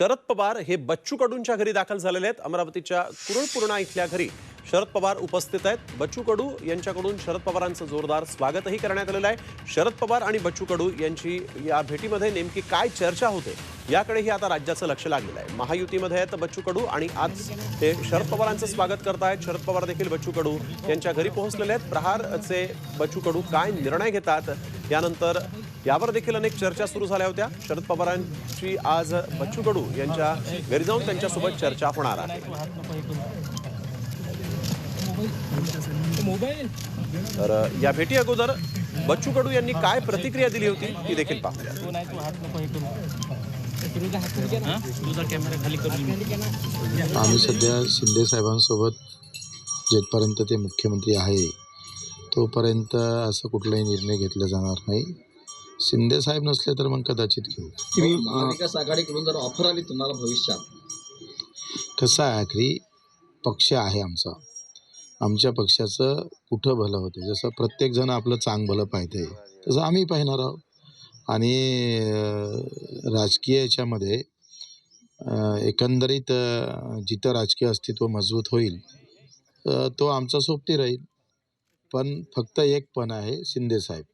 शरद पवार हे बच्चू कडूंच्या घरी दाखल झालेले आहेत. अमरावतीच्या कुरळपूर्णा इथल्या घरी शरद पवार उपस्थित आहेत. बच्चू कडू यांच्याकडून शरद पवारांचं जोरदार स्वागतही करण्यात आलेलं आहे. शरद पवार आणि बच्चू कडू यांची या भेटीमध्ये नेमकी काय चर्चा होते याकडेही आता राज्याचं लक्ष लागलेलं आहे. महायुतीमध्ये आहेत बच्चू कडू आणि आज ते शरद पवारांचं स्वागत करतायत. शरद पवार देखील बच्चू कडू यांच्या घरी पोहोचलेले आहेत. प्रहारचे बच्चू कडू काय निर्णय घेतात? यानंतर यावर देखील अनेक चर्चा सुरू झाल्या होत्या. शरद पवारांची आज बच्चू कडू यांच्या घरी जाऊन त्यांच्यासोबत चर्चा होणार आहे. तर या भेटी अगोदर बच्चू कडू यांनी काय प्रतिक्रिया दिली होती ती देखील पाहूया. आम्ही सध्या शिंदे साहेबांसोबत जेथपर्यंत ते मुख्यमंत्री आहे तोपर्यंत असं कुठलाही निर्णय घेतला जाणार नाही. शिंदे साहेब नसले तर मग कदाचित घेऊ महाविकास आघाडीकडून जर ऑफर आली तुम्हाला भविष्यात? कसं आहे आखरी पक्ष आहे आमचा. आमच्या पक्षाचं कुठं भलं होते? जसं प्रत्येकजण आपलं चांग भलं पाहते तसं आम्ही पाहणार आहोत. आणि राजकीय याच्यामध्ये एकंदरीत जिथं राजकीय अस्तित्व मजबूत होईल तो आमचा सोबती राहील. पण फक्त एक पण आहे शिंदे साहेब.